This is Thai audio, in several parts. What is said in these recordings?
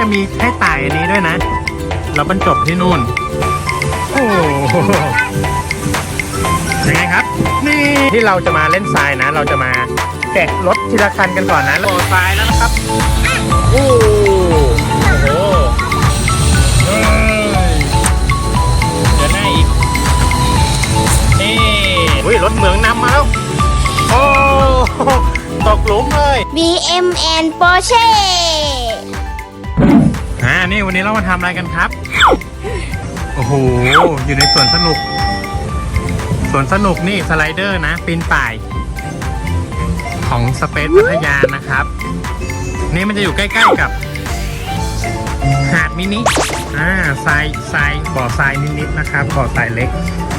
จะมีให้ไต่อันนี้ด้วยนะ เราบรรจบที่นู่น โอ้โหยังไงครับ นี่ที่เราจะมาเล่นทรายนะ เราจะมาแกะรถทีละคันกันก่อนนะโหลดทรายแล้วนะครับ โอ้โหเฮ้ยเดี๋ยวหน้าอีกนี่อุ้ยรถเหมืองนำมาแล้ว โอ้ตกหลุมเลย BMN Porsche อ่านี่วันนี้เรามาทำอะไรกันครับ โอ้โห อยู่ในสวนสนุก สวนสนุกนี่สไลเดอร์นะปีนป่าย ของสเปซพัทยานะครับ นี่มันจะอยู่ใกล้ๆกับ หาดมินิอ่าทรายทรายบ่อทรายนิดๆนะครับบ่อทรายเล็ก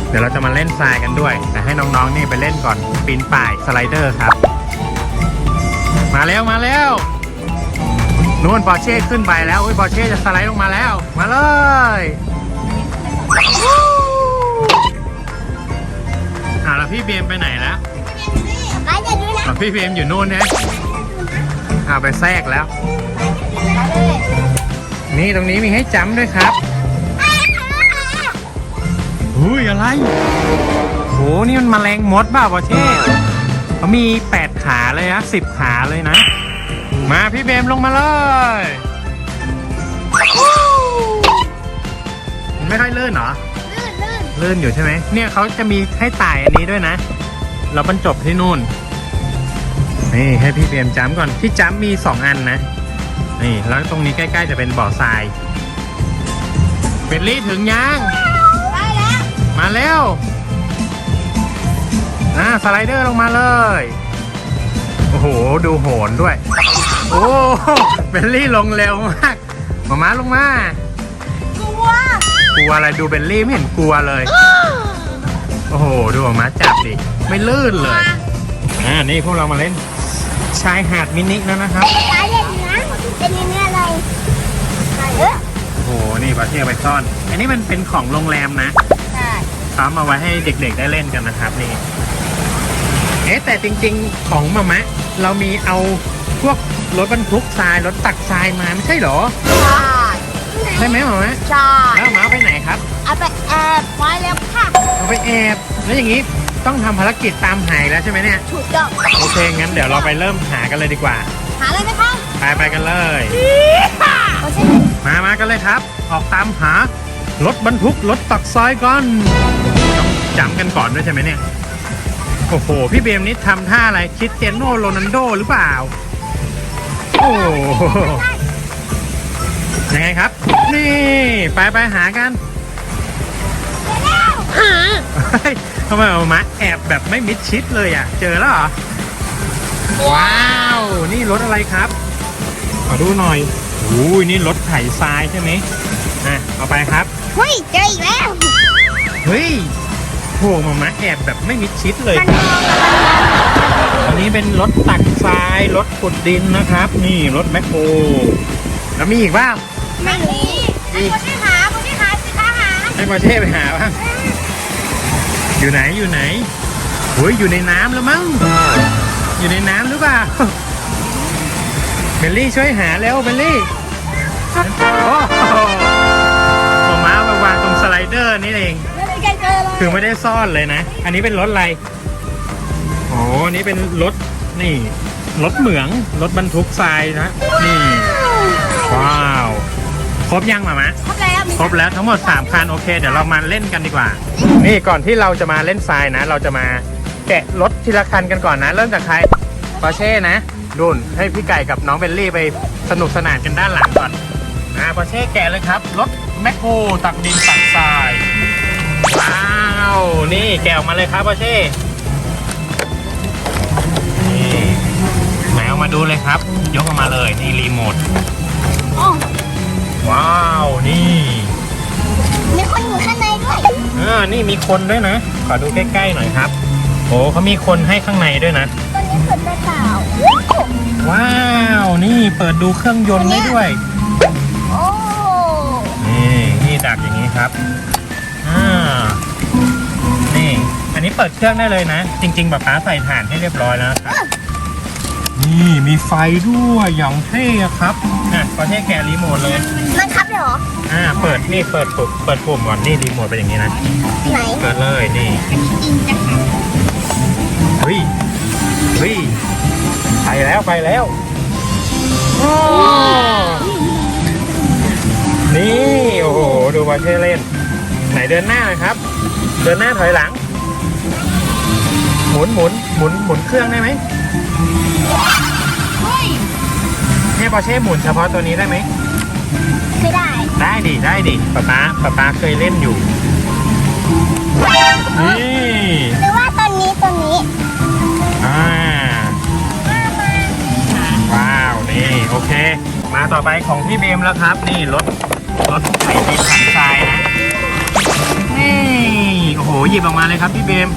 เดี๋ยวเราจะมาเล่นทรายกันด้วย แต่ให้น้องๆนี่ไปเล่นก่อนปีนป่ายสไลเดอร์ครับ มาแล้วมาแล้ว นู่นปอร์เช่ขึ้นไปแล้วอุ้ยปอร์เช่จะสไลด์ลงมาแล้ว มาเลยอ่าแล้วพี่เบียมไปไหนแล้วไปจะดูนะอะพี่เบียมอยู่นู่นนะอ่าไปแทรกแล้ว นี่ตรงนี้มีให้จำด้วยครับอุ้ยอะไรโหนี่มันแมลงมดเปล่าปอร์เช่เขามีแปดขาเลยนะสิบขาเลยนะ มาพี่เบมลงมาเลยมันไม่ค่อยลื่นเหรอ ลื่นลื่นลื่นอยู่ใช่ไหม เนี่ยเขาจะมีให้ไต่อันนี้ด้วยนะ เราบรรจบที่นู่น นี่ให้พี่เบมจ้ำก่อน ที่จ้ำมีสองอันนะ นี่แล้วตรงนี้ใกล้ๆจะเป็นบ่อทรายเบลลี่ถึงยัง ได้แล้วมาเร็วอ่าสไลเดอร์ลงมาเลย โอ้โห ดูโหนด้วย โอ้เบลลี่ลงเร็วมากมาม้าลงมากลัวกลัวอะไรดูเบลลี่ไม่เห็นกลัวเลย โอ้โห ดูมาม้าจับดิ ไม่ลื่นเลยอ่านี่พวกเรามาเล่น ชายหาดมินิแล้วนะครับตายเลยนะเป็นยังไงอะไรเออโอ้โห นี่ประเทศไปซ่อน อันนี้มันเป็นของโรงแรมนะใช่ซ้อมมาไว้ให้เด็กๆได้เล่นกันนะครับนี่ เอ๊ะแต่จริงๆของมามะ เรามีเอาพวก รถบรรทุกทรายรถตักทรายมาไม่ใช่เหรอ ใช่ใช่ไหมมามะใช่แล้วหมาเอาไปไหนครับ เอาไปแอบไว้แล้วค่ะเอาไปแอบแล้วอย่างนี้ต้องทำภารกิจตามหายแล้วใช่ไหมเนี่ยถูกต้องโอเคงั้นเดี๋ยวเราไปเริ่มหากันเลยดีกว่า หาเลยไหมคะไปไปกันเลยโอเคมามากันเลยครับ ออกตามหารถบรรทุกรถตักทรายกันต้องจำกันก่อนด้วยใช่ไหมเนี่ย โอ้โห พี่เบมนี่ทำท่าอะไรคริสเตียโนโรนัลโดหรือเปล่า โอ้โหยังไงครับ นี่ไปไปหากันหาเฮ้ยทำไมเอามาแอบแบบไม่มิดชิดเลยอะ เจอแล้วเหรอ ว้าว นี่รถอะไรครับ ขอดูหน่อยอุ้ยนี่รถไถทรายใช่ไหมอะเอาไปครับ เฮ้ย เจออีกแล้ว เฮ้ยโหมามาแอบแบบไม่มิดชิดเลยมันคมรับองกับมั นอันนี้เป็นรถตักทรายรถขุดดินนะครับ นี่รถแมคโครแล้วมีอีกบ้างไม่มีคนที่หาคนที่หาสิคะหาให้ประเทศไปหาบ้างอยู่ไหนอยู่ไหนโอ้ยอยู่ในน้ำแล้วมั้งอยู่ในน้ำหรือเปล่าเบลลี่ช่วยหาเร็วเบลลี่โอ้โหมาม้าไปวางตรงสไลเดอร์นี่เองไม่ได้เจอเลยคือไม่ได้ซ่อนเลยนะ อันนี้เป็นรถอะไรโอ้อันนี้เป็นรถนี่รถเหมืองรถบรรทุกทรายนะนี่ว้าว ครบยังหมามะครบแล้วมีครบแล้วทั้งหมด3คันโอเค เดี๋ยวเรามาเล่นกันดีกว่า นี่ก่อนที่เราจะมาเล่นทรายนะ เราจะมาแกะรถทีละคันกันก่อนนะ เริ่มจากใครปอร์เช่นะดุนให้พี่ไก่กับน้องเบลลี่ไปสนุกสนานกันด้านหลังก่อนอ่าปอร์เช่แกะเลยครับรถแมคโครตักดินตักทรายว้าว นี่แกะออกมาเลยครับปอร์เช่ มาดูเลยครับ ยกออกมาเลยนี่รีโมทโอ้ว้าวนี่มีคนอยู่ข้างในด้วยอ่านี่มีคนด้วยนะขอดูใกล้ๆหน่อยครับโอ้เขามีคนให้ข้างในด้วยนะตอนนี้คนได้เปล่าว้าว นี่เปิดดูเครื่องยนต์ได้ด้วยโอ้นี่นี่ดักอย่างนี้ครับอ่านี่ อันนี้เปิดเครื่องได้เลยนะ จริงๆป๊าป๊าใส่ถ่านให้เรียบร้อยแล้วนะครับ นี่นี่มีไฟด้วยอย่างเท่อะครับอะประเทศแกะรีโมทเลย มันครับเลยเหรอ อ่า เปิดนี่เปิดปุ่มเปิดปุ่มก่อนนี่รีโมทเป็นอย่างนี้นะ ไหนเปิดเลยนี่เฮ้ยเฮ้ยไปแล้วไปแล้วโอ้นี่ โอ้โห ดูประเทศเล่น ไหนเดินหน้าหนะครับ เดินหน้าถอยหลัง หมุนหมุนหมุนหมุนเครื่องได้ไหม เฮ้ยให้ปอร์เช่หมุนเฉพาะตัวนี้ได้ไหม ไม่ได้ได้ดิได้ดิป๊าป๊าป๊าป๊าเคยเล่นอยู่ นี่หรือว่าตอนนี้ตอนนี้อ่าว้าว นี่ โอเค มาต่อไปของพี่เบมแล้วครับ นี่รถรถไถดินถังทรายนะ นี่ โอ้โห หยิบออกมาเลยครับพี่เบม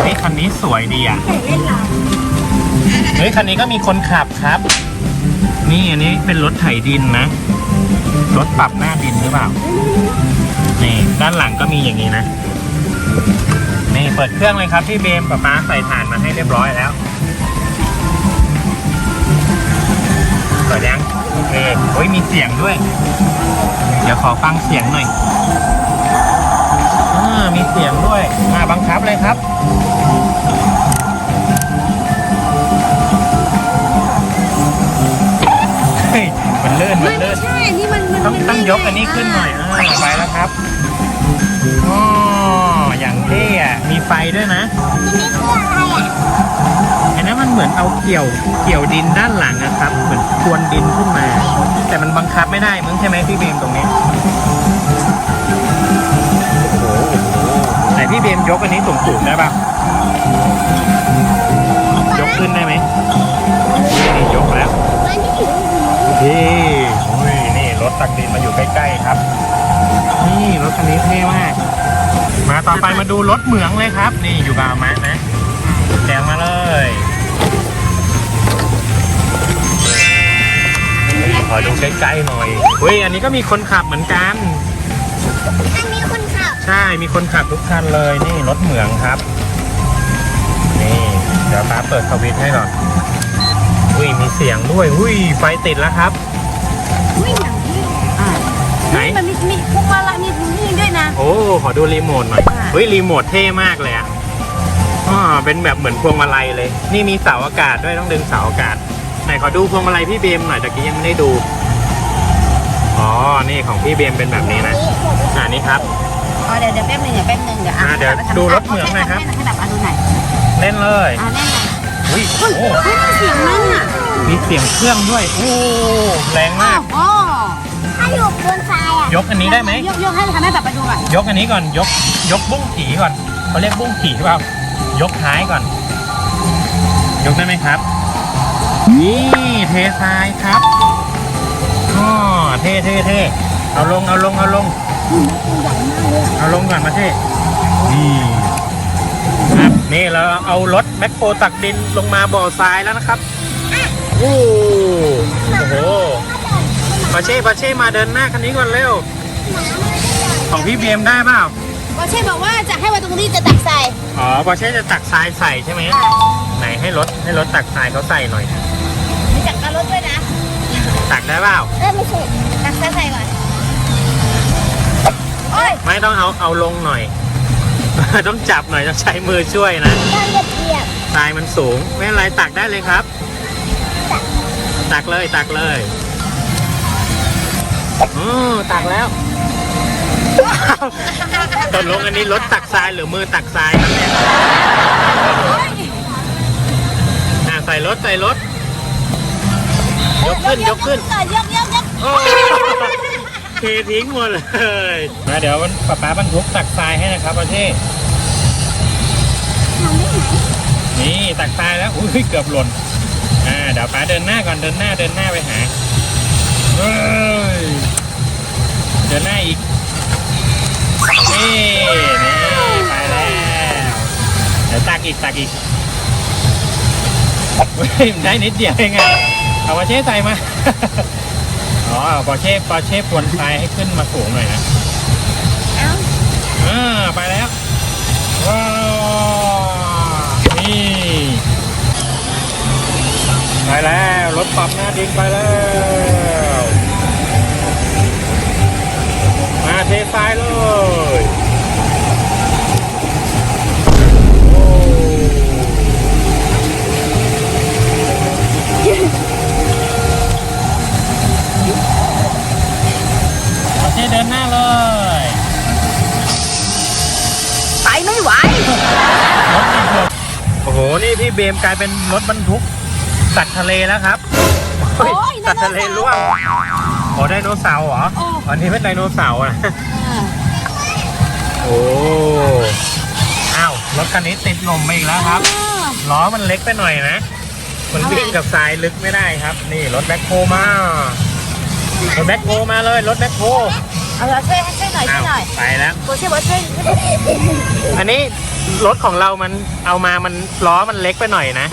เฮ้ยคันนี้สวยดีอะเล่นเหรอ เฮ้ยคันนี้ก็มีคนขับครับ นี่อันนี้เป็นรถไถดินนะ รถปรับหน้าดินหรือเปล่า นี่ ด้านหลังก็มีอย่างนี้นะ นี่เปิดเครื่องเลยครับพี่เบมป๊าป๊าใส่ถ่านมาให้เรียบร้อยแล้วเปิดยังโอเคโอ้ยมีเสียงด้วย เดี๋ยวขอฟังเสียงหน่อยอ่ามีเสียงด้วยมาบังคับเลยครับ มันเลื่อนมันเลื่อนใช่ นี่มันมันต้องมันต้องยกอันนี้ขึ้นหน่อยอ่าไปแล้วครับอ๋ออย่างเท่อะมีไฟด้วยนะ ทีนี้คืออะไรอะอันนั้นมันเหมือนเอาเกี่ยวเกี่ยวดินด้านหลังนะครับ เหมือนควนดินขึ้นมา แต่มันบังคับไม่ได้มึงใช่ไหมพี่เบมตรงนี้โอ้โหไหนพี่เบมยกอันนี้สูงๆได้ปะ ใกล้ๆครับ นี่รถคันนี้เท่มาก มาต่อไปมาดูรถเหมืองเลยครับ นี่อยู่กับอามานะแจงมาเลยนี่ขอดูใกล้ๆหน่อยเฮ้ยอันนี้ก็มีคนขับเหมือนกันอันนี้คนขับ ใช่มีคนขับทุกคันเลยนี่รถเหมืองครับ นี่เดี๋ยวป้าเปิดสวิตช์ให้ก่อนอุ้ยมีเสียงด้วยอุ้ยไฟติดแล้วครับไม่หนังที่อ่า ไหนมันมีมีพวกมาลัยมีนี่ด้วยนะ โอ้ ขอดูรีโมทหน่อย ค่ะ เฮ้ย รีโมทเท่มากเลยอะอ๋อเป็นแบบเหมือนพวงมาลัยเลย นี่มีเสาอากาศด้วยต้องดึงเสาอากาศ ไหนขอดูพวงมาลัยพี่เบมหน่อยตะกี้ยังไม่ได้ดู อ๋อ นี่ของพี่เบมเป็นแบบนี้นะ อ่านี่ครับ อ๋อเดี๋ยวเดี๋ยวแป๊บนึงเดี๋ยวแป๊บนึงเดี๋ยวอ่าเดี๋ยวไปทำดูรถเหมืองหน่อยครับ ให้ให้แบบอะดูหน่อยเล่นเลย อ่าแน่นอนอุ้ยเฮ้ยโอ้เฮ้ยมันเสียงนั่นอะมีเสียงเครื่องด้วย โอ้ แรงมากอ๋อ ถ้าอยู่บนทรายอะยกอันนี้ได้ไหม ยกยกให้ทำให้แบบไปดูก่อนยกอันนี้ก่อน ยก ยกบุ้งผีก่อนเขาเรียกบุ้งผีหรือเปล่า ยกท้ายก่อน ยกได้ไหมครับ นี่เททรายครับอ๋อเท่เท่เท่เอาลง เอาลง เอาลง เอาลงก่อนมาเท่นี่ครับ นี่เราเอารถแมคโครตักดินลงมาบ่อทรายแล้วนะครับ โอ้โอ้โห ปาเช่ปาเช่มาเดินหน้าคันนี้ก่อนเร็ว ของพี่เบียมได้เปล่าบอเช่บอกว่าจะให้ไว้ตรงนี้จะตักใส่อ๋อปอร์เช่จะตักทรายใส่ใช่ไหมไหนให้รถให้รถตักทรายเขาใส่หน่อย มีจักรรถด้วยนะ ตักได้เปล่าเอ้ยไม่ใช่ตักใส่ใส่ก่อนโอ้ยไม่ต้องเอาเอาลงหน่อย ต้องจับหน่อยต้องใช้มือช่วยนะตอนเหยียบเหยียบทรายมันสูง ไม่เป็นไรตักได้เลยครับ ตักเลยตักเลย อือตักแล้วตกลงอันนี้รถตักทรายหรือมือตักทรายครับเนี่ยอะใส่รถใส่รถ ยกขึ้นยกขึ้นก่อนยกยกยกโอ้เททิ้งหมดเลยมาเดี๋ยวป้าป๊าบรรทุกตักทรายให้นะครับประเทศทำได้ไหมนี่ตักทรายแล้วอุ้ยเกือบหล่นอ่าเดี๋ยวป้าเดินหน้าก่อนเดินหน้าเดินหน้าไปหา เฮ้ยเดินหน้าอีก นี่ นี่ไปแล้วเดี๋ยวตักอีกตักอีกเฮ้ยได้นิดเดียวเองอะเอาปอร์เช่ใส่มา อ๋อปอร์เช่ปอร์เช่พวนทรายให้ขึ้นมาสูงหน่อยนะเอ้าอ่าไปแล้วว้าวนี่ไปแล้วรถปรับหน้าดินไปแล้ว มาเททรายเลยโอ้เอาเทเดินหน้าเลยไปไม่ไหว รถติดลมโอ้โห นี่พี่เบมกลายเป็นรถบรรทุกสัตว์ทะเลแล้วครับโอ้ย สัตว์ทะเลร่วง โอ้ไดโนเสาร์เหรอ โอ้ อันนี้เป็นไดโนเสาร์นะโอ้ อ้าว รถคันนี้ติดลมไปอีกแล้วครับล้อมันเล็กไปหน่อยนะ มันวิ่งกับทรายลึกไม่ได้ครับ นี่รถแบ็คโฮมา รถแบ็คโฮมาเลย รถแบ็คโฮเอาละช่วยช่วยหน่อยช่อ้าววยหน่อยไปแล้วโบช่วยโบช่วยอันนี้รถของเรามันเอามามันล้อมันเล็กไปหน่อยนะ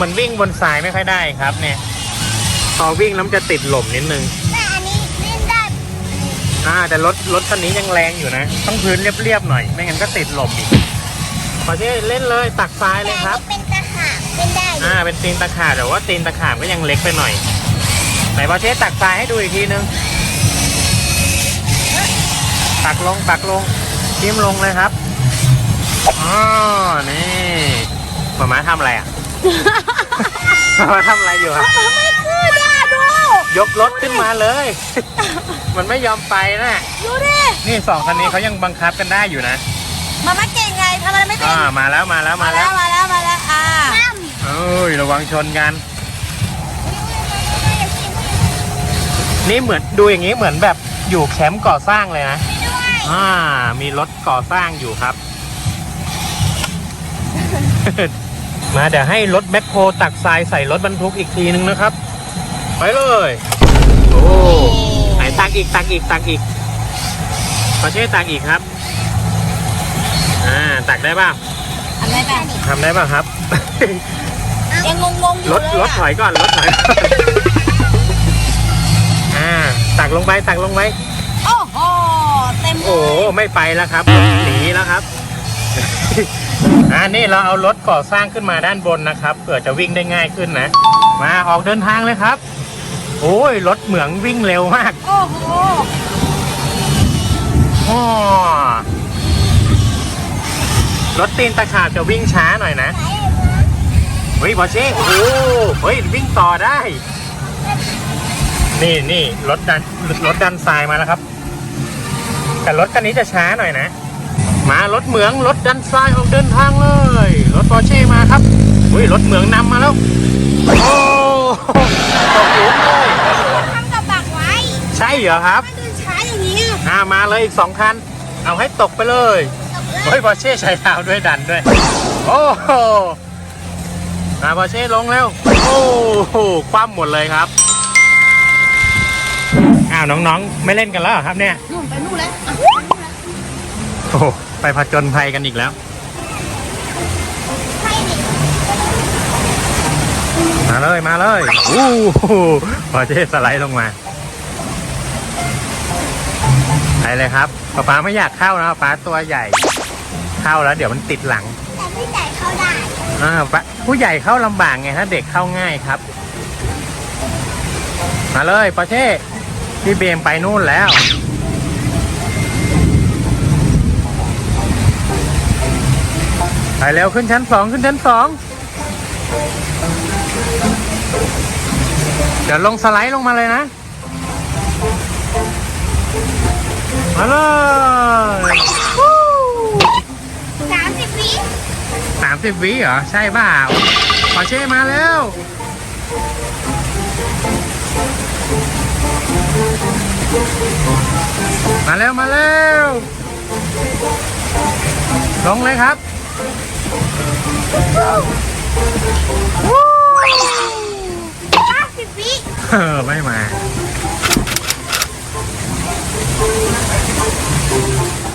มันวิ่งบนทรายไม่ค่อยได้ครับเนี่ย พอวิ่งแล้วมันจะติดหล่มนิดนึง อ่าแต่รถรถคันนี้ยังแรงอยู่นะ ต้องพื้นเรียบๆหน่อย ไม่งั้นก็ติดหล่มอีกพอที่เล่นเลยตักทรายเลยครับแต่อันนี้เป็นตะขาบเล่นได้อยู่อ่าเป็นตีนตะขาบแต่ว่าตีนตะขาบก็ยังเล็กไปหน่อยไหนพอเชตักทรายให้ดูอีกทีนึงตักลงตักลงจิ้มลงเลยครับอ๋อนี่หมาม้าทำอะไรอะหมาม้าทำอะไรอยู่อะไม่ขึ้นอะ ดู ยกรถขึ้นมาเลย มันไม่ยอมไปนะดูดิ นี่สองคันนี้เขายังบังคับกันได้อยู่นะมามาเก่งไงทำอะไรไม่เป็น อ่ามาแล้วมาแล้วมามาแล้แล้ว วมาแล้วมาแล้วอ่าเอ้ยระวังชนกัน นี่เหมือนดูอย่างนี้เหมือนแบบอยู่แคมป์ก่อสร้างเลยนะอ่า มีรถก่อสร้างอยู่ครับ มาเดี๋ยวให้รถแบ็คโฮตักทรายใส่รถบรรทุกอีกทีนึงนะครับ ไปเลย โอ้ไหนตักอีกตักอีกตักอีกขอเช่ตักอีกครับ อ่าตักได้ป่ะอันไหนแบบทำได้ป่ะครับ ยังงงๆอยู่รถเลยรถถอยก่อนรถถอยก่อนอ่าตักลงไปตักลงไปโอ้โหเต็มเลโอ้ยไม่ไปแล้วครับหนีแล้วครับ อ่านี่เราเอารถก่อสร้างขึ้นมาด้านบนนะครับเผื่อจะวิ่งได้ง่ายขึ้นนะ มาออกเดินทางเลยครับ โอ้ยรถเหมืองวิ่งเร็วมากโอ้โหอ้รถตีนตะขาบจะวิ่งช้าหน่อยนะ เฮ้ยบอเช่โอ้โหเฮ้ยวิ่งต่อได้ นี่นี่รถดันรถดันทรายมาแล้วครับ แต่รถคันนี้จะช้าหน่อยนะ มารถเหมืองรถดันทรายออกเดินทางเลย รถปอเช่มาครับอุ้ยรถเหมืองนำมาแล้ว โอ้ตกหลุมเลย ใช่เหรอครับถ้าเดินช้าอย่างนี้อะอ่ามาเลยอีกสองคัน เอาให้ตกไปเลยเฮ้ยปอร์เช่ใช้เท้าด้วยดันด้วย โอ้โหมาปอร์เช่ลงเร็วโอ้โหคว่ำหมดเลยครับ อ้าวน้องๆ ไม่เล่นกันแล้วเหรอครับเนี่ย นู่นไปนู่นแล้วอะโอ้โหไปผจญภัยกันอีกแล้วให้ดิมาเลยมาเลย อู้หูพอเจสไลด์ลงมา เลยครับป๊าป๊าไม่อยากเข้านะป๊าตัวใหญ่ เข้าแล้วเดี๋ยวมันติดหลังแต่พี่จ่ายเขาได้อ่าป๊าผู้ใหญ่เข้าลำบากไงถ้าเด็กเข้าง่ายครับ มาเลยปอเช่พี่เบมไปนู่นแล้ว ไปเร็วขึ้นชั้นสองขึ้นชั้นสองเดี๋ยวลงสไลด์ลงมาเลยนะ มาเลยสามสิบวิสามสิบวิเหรอ ใช่เปล่าปอเช่มาแล้วมาเร็วมาเร็วลงเลยครับเก้าสิบวิเออไม่มา Thank you.